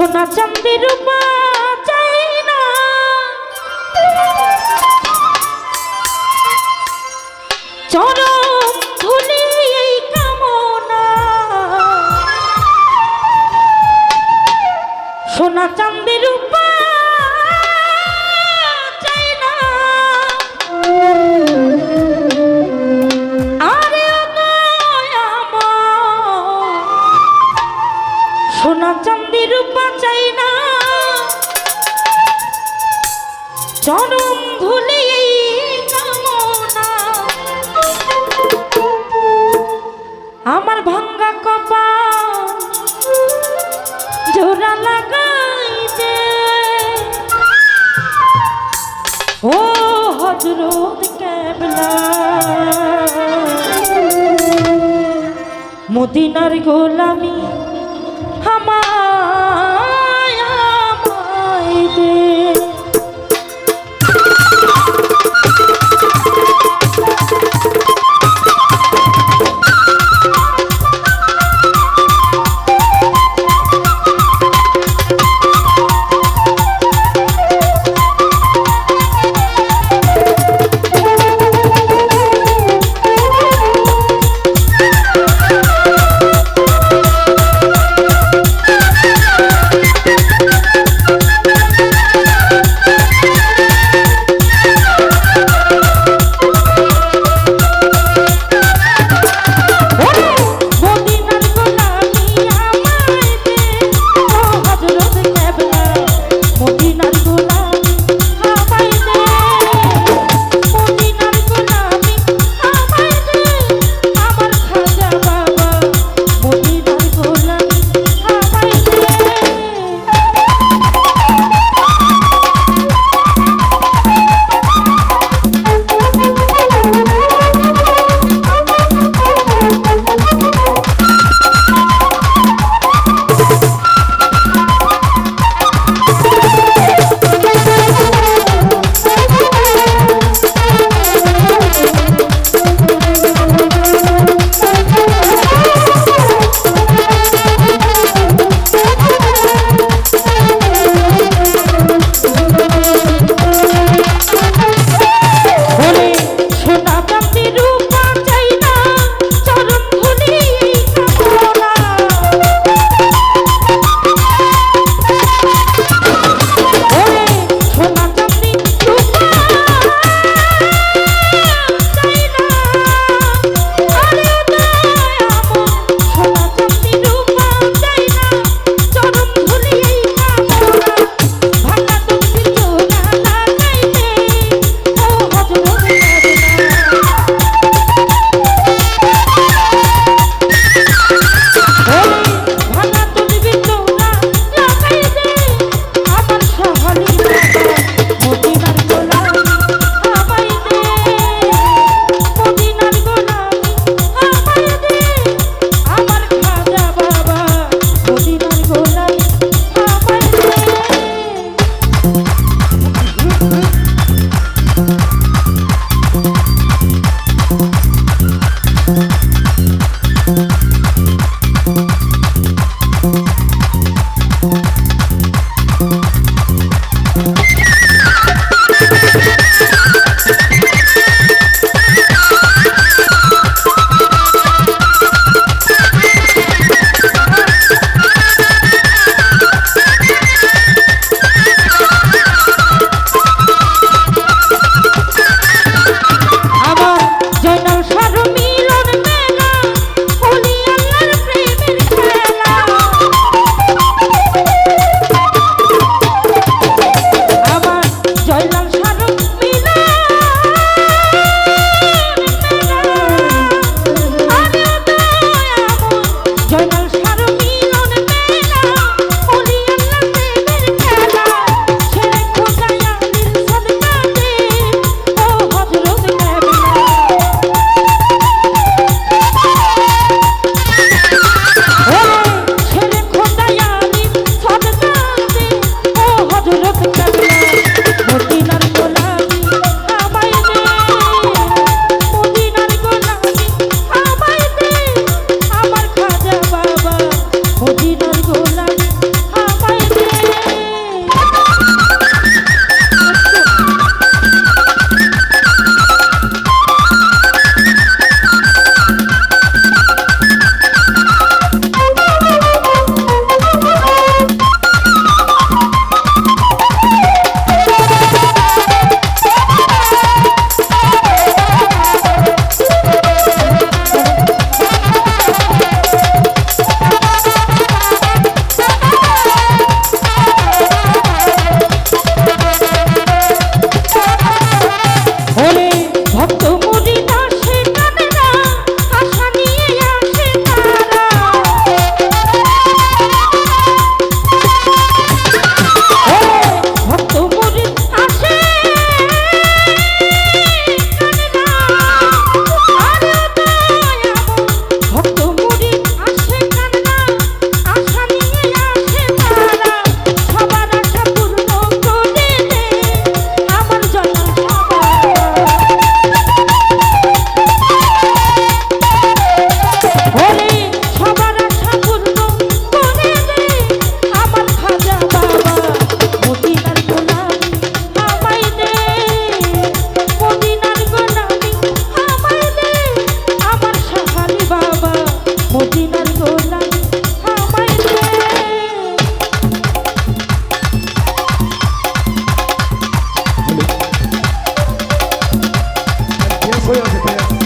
সোনা চান্দি রূপা চাই না চরম ধুলি এই কামনা। সোনা চান্দি রূপা ধুলি এই আমার ভাঙ্গা কপাল জোড়া লাগাই দে ও হজরত কেবলা। মদিনার গোলামি হয়ে যেতে